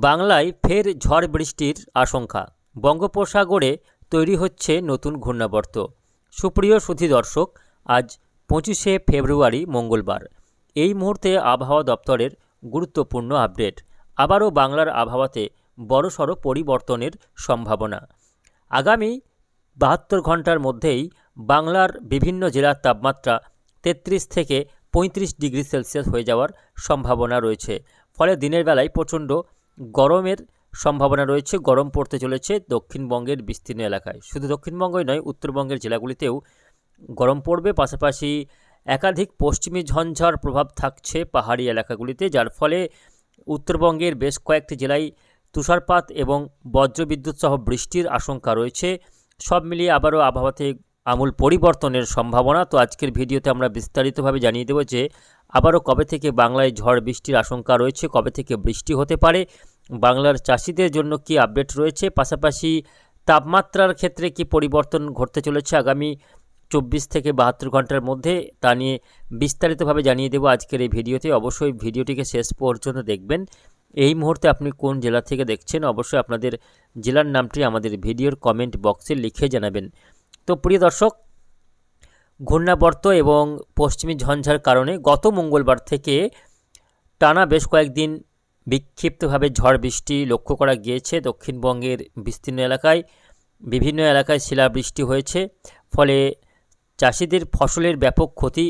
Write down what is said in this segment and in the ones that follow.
বাংলায় ফের ঝড় বৃষ্টির আশঙ্কা। বঙ্গোপসাগরে তৈরি হচ্ছে নতুন ঘূর্ণাবর্ত। সুপ্রিয় সুধী দর্শক, আজ পঁচিশে ফেব্রুয়ারি মঙ্গলবার। এই মুহূর্তে আবহাওয়া দপ্তরের গুরুত্বপূর্ণ আপডেট। আবারও বাংলার আবহাওয়াতে বড়সড় পরিবর্তনের সম্ভাবনা। আগামী বাহাত্তর ঘণ্টার মধ্যেই বাংলার বিভিন্ন জেলার তাপমাত্রা তেত্রিশ থেকে পঁয়ত্রিশ ডিগ্রি সেলসিয়াস হয়ে যাওয়ার সম্ভাবনা রয়েছে। ফলে দিনের বেলায় প্রচণ্ড গরমের সম্ভাবনা রয়েছে, গরম পড়তে চলেছে দক্ষিণবঙ্গের বিস্তীর্ণ এলাকায়। শুধু দক্ষিণবঙ্গই নয়, উত্তরবঙ্গের জেলাগুলিতেও গরম পড়বে, পাশাপাশি একাধিক পশ্চিমী ঝঞ্ঝার প্রভাব থাকছে পাহাড়ি এলাকাগুলিতে, যার ফলে উত্তরবঙ্গের বেশ কয়েকটি জেলায় তুষারপাত এবং বজ্রবিদ্যুৎ সহ বৃষ্টির আশঙ্কা রয়েছে। সব মিলিয়ে আবারও আবহাওয়াতে আমূল পরিবর্তনের সম্ভাবনা। তো আজকের ভিডিওতে আমরা বিস্তারিতভাবে জানিয়ে দেবো যে, আবারও কবে থেকে বাংলায় ঝড় বৃষ্টির আশঙ্কা রয়েছে, কবে থেকে বৃষ্টি হতে পারে, বাংলার চাষিদের জন্য কি আপডেট রয়েছে, পাশাপাশি তাপমাত্রার ক্ষেত্রে কি পরিবর্তন ঘটতে চলেছে আগামী চব্বিশ থেকে বাহাত্তর ঘণ্টার মধ্যে, তা নিয়ে বিস্তারিতভাবে জানিয়ে দেবো আজকের এই ভিডিওতে। অবশ্যই ভিডিওটিকে শেষ পর্যন্ত দেখবেন। এই মুহূর্তে আপনি কোন জেলা থেকে দেখছেন, অবশ্যই আপনাদের জেলার নামটি আমাদের ভিডিওর কমেন্ট বক্সে লিখে জানাবেন। তো প্রিয় দর্শক, ঘূর্ণাবর্ত এবং পশ্চিমী ঝঞ্ঝার কারণে গত মঙ্গলবার থেকে টানা বেশ কয়েকদিন বিক্ষিপ্তভাবে ঝড় বৃষ্টি লক্ষ্য করা গিয়েছে। দক্ষিণবঙ্গের বিস্তীর্ণ এলাকায়, বিভিন্ন এলাকায় শিলাবৃষ্টি হয়েছে, ফলে চাষিদের ফসলের ব্যাপক ক্ষতি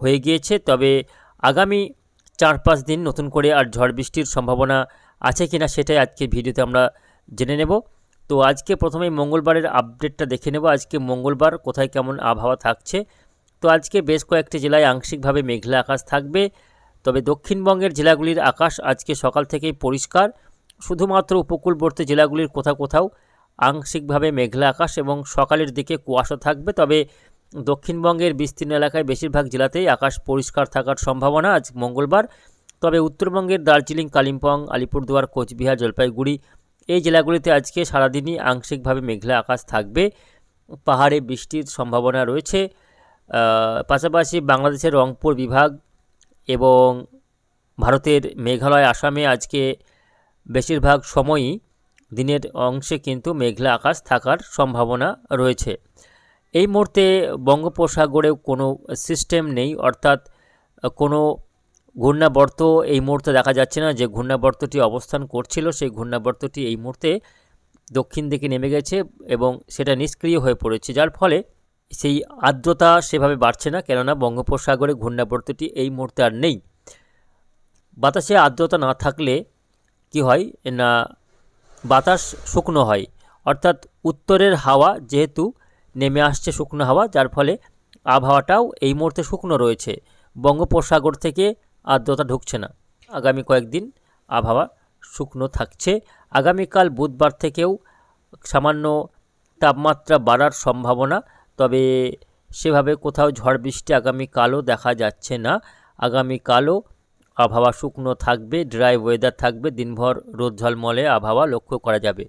হয়ে গিয়েছে। তবে আগামী চার পাঁচ দিন নতুন করে আর ঝড় বৃষ্টির সম্ভাবনা আছে কি না সেটাই আজকে ভিডিওতে আমরা জেনে নেব। তো আজকে প্রথমে মঙ্গলবারের আপডেটটা দেখে নেব। আজকে মঙ্গলবার কোথায় কেমন আবহাওয়া থাকছে। তো আজকে বেশ কয়েকটি জেলায় আংশিকভাবে মেঘলা আকাশ থাকবে। তবে দক্ষিণবঙ্গের জেলাগুলির আকাশ আজকে সকাল থেকেই পরিষ্কার। শুধুমাত্র উপকূলবর্তী জেলাগুলির কোথাও কোথাও আংশিকভাবে মেঘলা আকাশ এবং সকালের দিকে কুয়াশা থাকবে। তবে দক্ষিণবঙ্গের বিস্তীর্ণ এলাকায় বেশিরভাগ জেলাতেই আকাশ পরিষ্কার থাকার সম্ভাবনা আজ মঙ্গলবার। তবে উত্তরবঙ্গের দার্জিলিং, কালিম্পং, আলিপুরদুয়ার, কোচবিহার, জলপাইগুড়ি এই জেলাগুলিতে আজকে সারাদিনই আংশিকভাবে মেঘলা আকাশ থাকবে। পাহাড়ে বৃষ্টির সম্ভাবনা রয়েছে। পাশাপাশি বাংলাদেশের রংপুর বিভাগ এবং ভারতের মেঘালয়, আসামে আজকে বেশিরভাগ সময়ই দিনের অংশে কিন্তু মেঘলা আকাশ থাকার সম্ভাবনা রয়েছে। এই মুহূর্তে বঙ্গোপসাগরেও কোনো সিস্টেম নেই, অর্থাৎ কোনো ঘূর্ণাবর্ত এই মুহূর্তে দেখা যাচ্ছে না। যে ঘূর্ণাবর্তটি অবস্থান করছিল, সেই ঘূর্ণাবর্তটি এই মুহূর্তে দক্ষিণ দিকে নেমে গেছে এবং সেটা নিষ্ক্রিয় হয়ে পড়েছে। যার ফলে সেই আর্দ্রতা সেভাবে বাড়ছে না, কেননা বঙ্গোপসাগরে ঘূর্ণাবর্তটি এই মুহূর্তে আর নেই। বাতাসে আর্দ্রতা না থাকলে কি হয়? না, বাতাস শুকনো হয়। অর্থাৎ উত্তরের হাওয়া যেহেতু নেমে আসছে শুকনো হাওয়া, যার ফলে আবহাওয়াটাও এই মুহূর্তে শুকনো রয়েছে। বঙ্গোপসাগর থেকে আর্দ্রতা ঢুকছে না। আগামী কয়েকদিন আবহাওয়া শুকনো থাকছে। আগামীকাল বুধবার থেকেও সামান্য তাপমাত্রা বাড়ার সম্ভাবনা, তবে সেভাবে কোথাও ঝড় বৃষ্টি আগামীকালও দেখা যাচ্ছে না। আগামীকালও আবহাওয়া শুকনো থাকবে, ড্রাই ওয়েদার থাকবে, দিনভর রোদ ঝলমলে আবহাওয়া লক্ষ্য করা যাবে।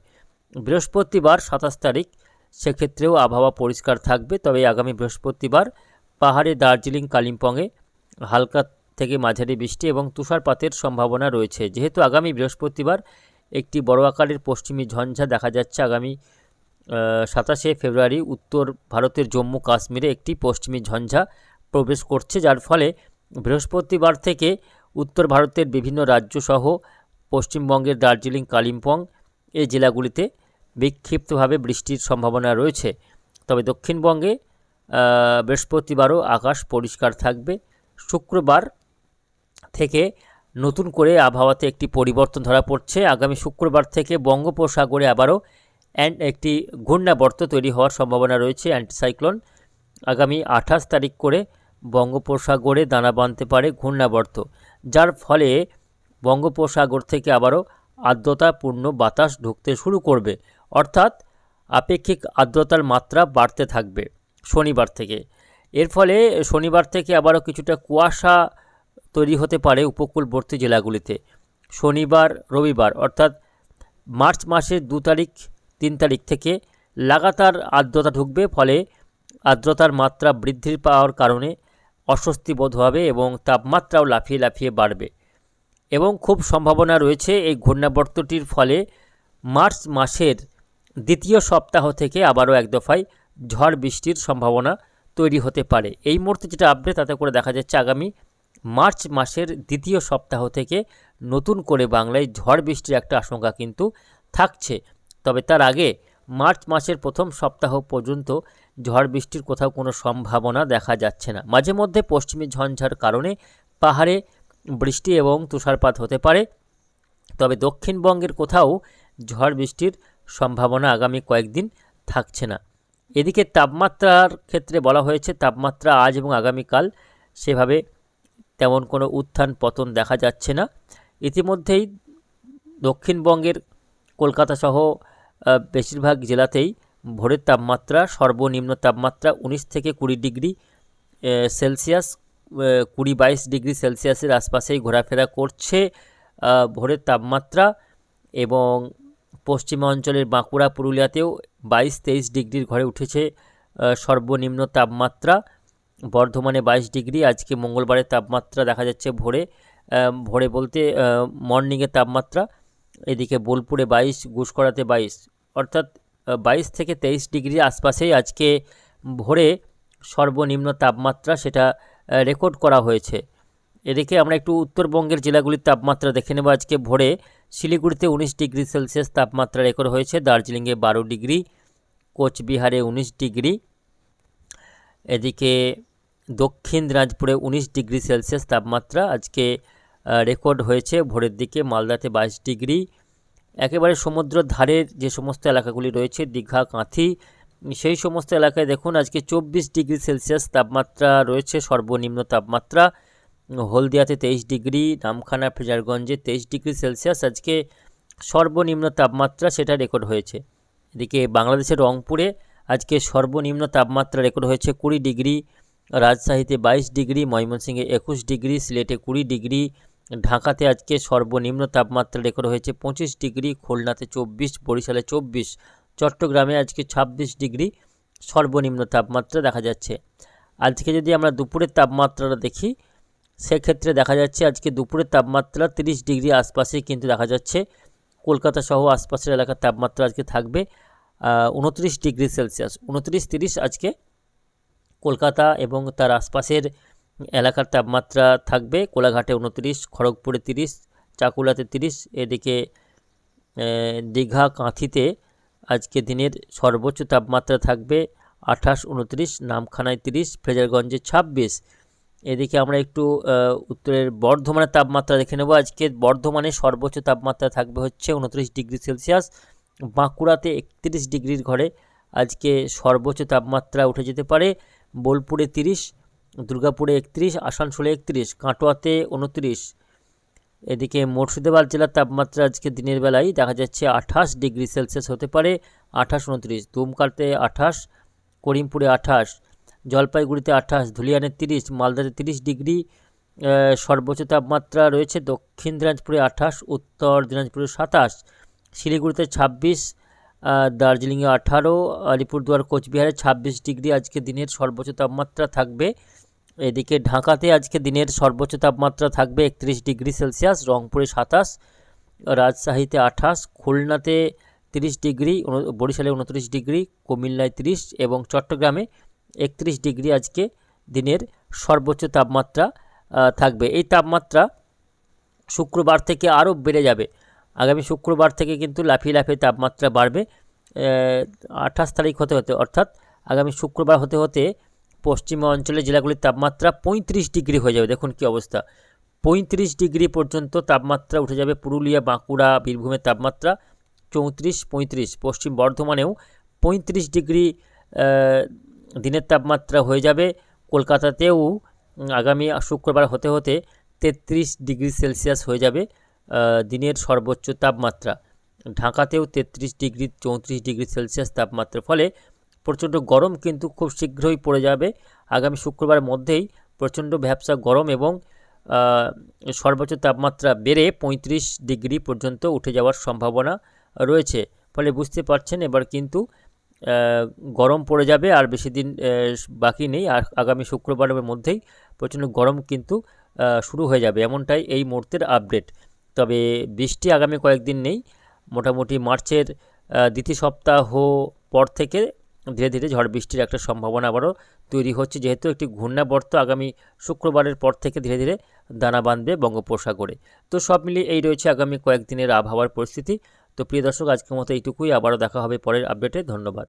বৃহস্পতিবার সাতাশ তারিখ, সেক্ষেত্রেও আবহাওয়া পরিষ্কার থাকবে, তবে আগামী বৃহস্পতিবার পাহাড়ে দার্জিলিং, কালিম্পংয়ে হালকা থেকে মাঝারি বৃষ্টি এবং তুষারপাতের সম্ভাবনা রয়েছে। যেহেতু আগামী বৃহস্পতিবার একটি বড় আকারের পশ্চিমী ঝঞ্ঝা দেখা যাচ্ছে আগামী সাতাশে ফেব্রুয়ারি, উত্তর ভারতের জম্মু কাশ্মীরে একটি পশ্চিমী ঝঞ্ঝা প্রবেশ করছে, যার ফলে বৃহস্পতিবার থেকে উত্তর ভারতের বিভিন্ন রাজ্যসহ পশ্চিমবঙ্গের দার্জিলিং, কালিম্পং এই জেলাগুলিতে বিক্ষিপ্তভাবে বৃষ্টির সম্ভাবনা রয়েছে। তবে দক্ষিণবঙ্গে বৃহস্পতিবারও আকাশ পরিষ্কার থাকবে। শুক্রবার থেকে নতুন করে আবহাওয়াতে একটি পরিবর্তন ধরা পড়ছে। আগামী শুক্রবার থেকে বঙ্গোপসাগরে আবারও অ্যান্ড একটি ঘূর্ণাবর্ত তৈরি হওয়ার সম্ভাবনা রয়েছে, অ্যান্টিসাইক্লোন। আগামী আঠাশ তারিখ করে বঙ্গোপসাগরে দানা বাঁধতে পারে ঘূর্ণাবর্ত, যার ফলে বঙ্গোপসাগর থেকে আবারও আর্দ্রতাপূর্ণ বাতাস ঢুকতে শুরু করবে। অর্থাৎ আপেক্ষিক আর্দ্রতার মাত্রা বাড়তে থাকবে শনিবার থেকে। এর ফলে শনিবার থেকে আবারও কিছুটা কুয়াশা তৈরি হতে পারে উপকূলবর্তী জেলাগুলিতে। শনিবার, রবিবার অর্থাৎ মার্চ মাসের দু তারিখ, তিন তারিখ থেকে লাগাতার আর্দ্রতা ঢুকবে, ফলে আর্দ্রতার মাত্রা বৃদ্ধির পাওয়ার কারণে অস্বস্তি বোধ হবে এবং তাপমাত্রাও লাফিয়ে লাফিয়ে বাড়বে। এবং খুব সম্ভাবনা রয়েছে এই ঘূর্ণাবর্তটির ফলে মার্চ মাসের দ্বিতীয় সপ্তাহ থেকে আবারও এক দফায় ঝড় বৃষ্টির সম্ভাবনা তৈরি হতে পারে। এই মুহূর্তে যেটা আপডেট তাতে করে দেখা যাচ্ছে আগামী মার্চ মাসের দ্বিতীয় সপ্তাহ থেকে নতুন করে বাংলায় ঝড় বৃষ্টির একটা আশঙ্কা কিন্তু থাকছে। তবে তার আগে মার্চ মাসের প্রথম সপ্তাহ পর্যন্ত ঝড় বৃষ্টির কোথাও কোনো সম্ভাবনা দেখা যাচ্ছে না। মাঝে মধ্যে পশ্চিমী ঝঞ্ঝার কারণে পাহাড়ে বৃষ্টি এবং তুষারপাত হতে পারে। তবে দক্ষিণবঙ্গের কোথাও ঝড় বৃষ্টির সম্ভাবনা আগামী কয়েকদিন থাকছে না। এদিকে তাপমাত্রার ক্ষেত্রে বলা হয়েছে, তাপমাত্রা আজ এবং আগামীকাল সেভাবে তেমন কোনো উত্থান পতন দেখা যাচ্ছে না। ইতিমধ্যেই দক্ষিণবঙ্গের কলকাতা সহ বেশিরভাগ জেলাতেই ভোরের তাপমাত্রা, সর্বনিম্ন তাপমাত্রা উনিশ থেকে কুড়ি ডিগ্রি সেলসিয়াস কুড়ি বাইশ ডিগ্রি সেলসিয়াসের আশপাশেই ঘোরাফেরা করছে ভোরের তাপমাত্রা এবং পশ্চিমাঞ্চলের বাঁকুড়া, পুরুলিয়াতেও বাইশ তেইশ ডিগ্রির ঘরে উঠেছে সর্বনিম্ন তাপমাত্রা। বর্ধমানে বাইশ ডিগ্রি, আজকে মঙ্গলবারের তাপমাত্রা দেখা যাচ্ছে ভোরে ভোরে বলতে মর্নিংয়ের তাপমাত্রা এদিকে বোলপুরে বাইশ গুসকরাতে বাইশ, অর্থাৎ বাইশ থেকে তেইশ ডিগ্রির আশপাশেই আজকে ভোরে সর্বনিম্ন তাপমাত্রা সেটা রেকর্ড করা হয়েছে। এদিকে আমরা একটু উত্তরবঙ্গের জেলাগুলির তাপমাত্রা দেখে নেব। আজকে ভোরে শিলিগুড়িতে উনিশ ডিগ্রি সেলসিয়াস তাপমাত্রা রেকর্ড হয়েছে, দার্জিলিংয়ে বারো ডিগ্রি, কোচবিহারে উনিশ ডিগ্রি, এদিকে দক্ষিণ দিনাজপুরে উনিশ ডিগ্রি সেলসিয়াস তাপমাত্রা আজকে রেকর্ড হয়েছে। ভোরের দিকে মালদাতে বাইশ ডিগ্রি। একেবারে সমুদ্র ধারের যে সমস্ত এলাকাগুলি রয়েছে, দীঘা, কাঁথি, সেই সমস্ত এলাকায় দেখুন আজকে চব্বিশ ডিগ্রি সেলসিয়াস তাপমাত্রা রয়েছে, সর্বনিম্ন তাপমাত্রা। হলদিয়াতে তেইশ ডিগ্রি নামখানা ফ্রেজারগঞ্জে তেইশ ডিগ্রি সেলসিয়াস আজকে সর্বনিম্ন তাপমাত্রা সেটা রেকর্ড হয়েছে। এদিকে বাংলাদেশের রংপুরে আজকে সর্বনিম্ন তাপমাত্রা রেকর্ড হয়েছে কুড়ি ডিগ্রি। রাজশাহীতে বাইশ ডিগ্রি, ময়মনসিংহে একুশ ডিগ্রি, সিলেটে কুড়ি ডিগ্রি, ঢাকাতে আজকে সর্বনিম্ন তাপমাত্রা রেকর্ড হয়েছে পঁচিশ ডিগ্রি, খুলনাতে চব্বিশ, বরিশালে চব্বিশ, চট্টগ্রামে আজকে ছাব্বিশ ডিগ্রি সর্বনিম্ন তাপমাত্রা দেখা যাচ্ছে। আজকে যদি আমরা দুপুরের তাপমাত্রাটা দেখি, সেক্ষেত্রে দেখা যাচ্ছে আজকে দুপুরের তাপমাত্রা তিরিশ ডিগ্রি আশপাশে কিন্তু দেখা যাচ্ছে। কলকাতা সহ আশপাশের এলাকার তাপমাত্রা আজকে থাকবে উনত্রিশ ডিগ্রি সেলসিয়াস, উনত্রিশ তিরিশ আজকে কলকাতা এবং তার আশপাশের এলাকার তাপমাত্রা থাকবে কোলাঘাটে উনত্রিশ, খড়গপুরে তিরিশ, চাকুলাতে তিরিশ, এদিকে দীঘা কাঁথিতে আজকে দিনের সর্বোচ্চ তাপমাত্রা থাকবে আঠাশ, উনত্রিশ, নামখানায় তিরিশ ফ্রেজারগঞ্জে ছাব্বিশ। এদিকে আমরা একটু উত্তরের বর্ধমানের তাপমাত্রা দেখে নেব। আজকে বর্ধমানে সর্বোচ্চ তাপমাত্রা থাকবে হচ্ছে উনত্রিশ ডিগ্রি সেলসিয়াস, বাঁকুড়াতে একত্রিশ ডিগ্রির ঘরে আজকে সর্বোচ্চ তাপমাত্রা উঠে যেতে পারে। বোলপুরে তিরিশ, দুর্গাপুরে একত্রিশ, আসানসোলে একত্রিশ, কাটোয়াতে উনত্রিশ। এদিকে মুর্শিদাবাদ জেলার তাপমাত্রা আজকে দিনের বেলায় দেখা যাচ্ছে আঠাশ ডিগ্রি সেলসিয়াস হতে পারে, আঠাশ উনত্রিশ। দুমকাতে আঠাশ, করিমপুরে আঠাশ, জলপাইগুড়িতে আঠাশ, ধুলিয়ানে তিরিশ, মালদাতে তিরিশ ডিগ্রি সর্বোচ্চ তাপমাত্রা রয়েছে দক্ষিণ দিনাজপুরে আঠাশ, উত্তর দিনাজপুরে সাতাশ, শিলিগুড়িতে ছাব্বিশ দার্জিলিংয়ে আঠারো, আলিপুরদুয়ার, কোচবিহারে ছাব্বিশ ডিগ্রি। আজকে দিনের সর্বোচ্চ তাপমাত্রা থাকবে এদিকে ঢাকাতে আজকে দিনের সর্বোচ্চ তাপমাত্রা থাকবে একত্রিশ ডিগ্রি সেলসিয়াস, রংপুরে সাতাশ, রাজশাহীতে আঠাশ, খুলনাতে তিরিশ ডিগ্রি বরিশালে উনত্রিশ ডিগ্রি, কুমিল্লায় তিরিশ এবং চট্টগ্রামে একত্রিশ ডিগ্রি আজকে দিনের সর্বোচ্চ তাপমাত্রা থাকবে। এই তাপমাত্রা শুক্রবার থেকে আরও বেড়ে যাবে। আগামী শুক্রবার থেকে কিন্তু লাফিয়ে লাফিয়ে তাপমাত্রা বাড়বে আঠাশ তারিখ হতে হতে, অর্থাৎ আগামী শুক্রবার হতে হতে পশ্চিম অঞ্চলের জেলাগুলির তাপমাত্রা পঁয়ত্রিশ ডিগ্রি হয়ে যাবে। দেখুন কী অবস্থা। পঁয়ত্রিশ ডিগ্রি পর্যন্ত তাপমাত্রা উঠে যাবে পুরুলিয়া, বাঁকুড়া, বীরভূমের তাপমাত্রা চৌত্রিশ, পঁয়ত্রিশ। পশ্চিম বর্ধমানেও পঁয়ত্রিশ ডিগ্রি দিনের তাপমাত্রা হয়ে যাবে। কলকাতাতেও আগামী শুক্রবার হতে হতে তেত্রিশ ডিগ্রি সেলসিয়াস হয়ে যাবে। দিনের সর্বোচ্চ তাপমাত্রা। ঢাকাতেও তেত্রিশ ডিগ্রি, চৌত্রিশ ডিগ্রি সেলসিয়াস তাপমাত্রার ফলে প্রচণ্ড গরম কিন্তু খুব শীঘ্রই পড়ে যাবে। আগামী শুক্রবারের মধ্যেই প্রচণ্ড ভ্যাবসা গরম এবং সর্বোচ্চ তাপমাত্রা বেড়ে পঁয়ত্রিশ ডিগ্রি পর্যন্ত উঠে যাওয়ার সম্ভাবনা রয়েছে। ফলে বুঝতে পারছেন এবার কিন্তু গরম পড়ে যাবে আর বেশি দিন বাকি নেই। আর আগামী শুক্রবারের মধ্যেই প্রচণ্ড গরম কিন্তু শুরু হয়ে যাবে। এমনটাই এই মুহূর্তের আপডেট। তবে বৃষ্টি আগামী কয়েকদিন নেই। মোটামুটি মার্চের দ্বিতীয় সপ্তাহ পর থেকে ধীরে ধীরে ঝড় বৃষ্টির একটা সম্ভাবনা আবারও তৈরি হচ্ছে। যেহেতু একটি ঘূর্ণাবর্ত আগামী শুক্রবারের পর থেকে ধীরে ধীরে দানা বাঁধবে বঙ্গোপসাগরে। তো সব মিলিয়ে এই রয়েছে আগামী কয়েকদিনের আবহাওয়ার পরিস্থিতি। তো প্রিয় দর্শক, আজকের মতো এইটুকুই। আবারও দেখা হবে পরের আপডেটে। ধন্যবাদ।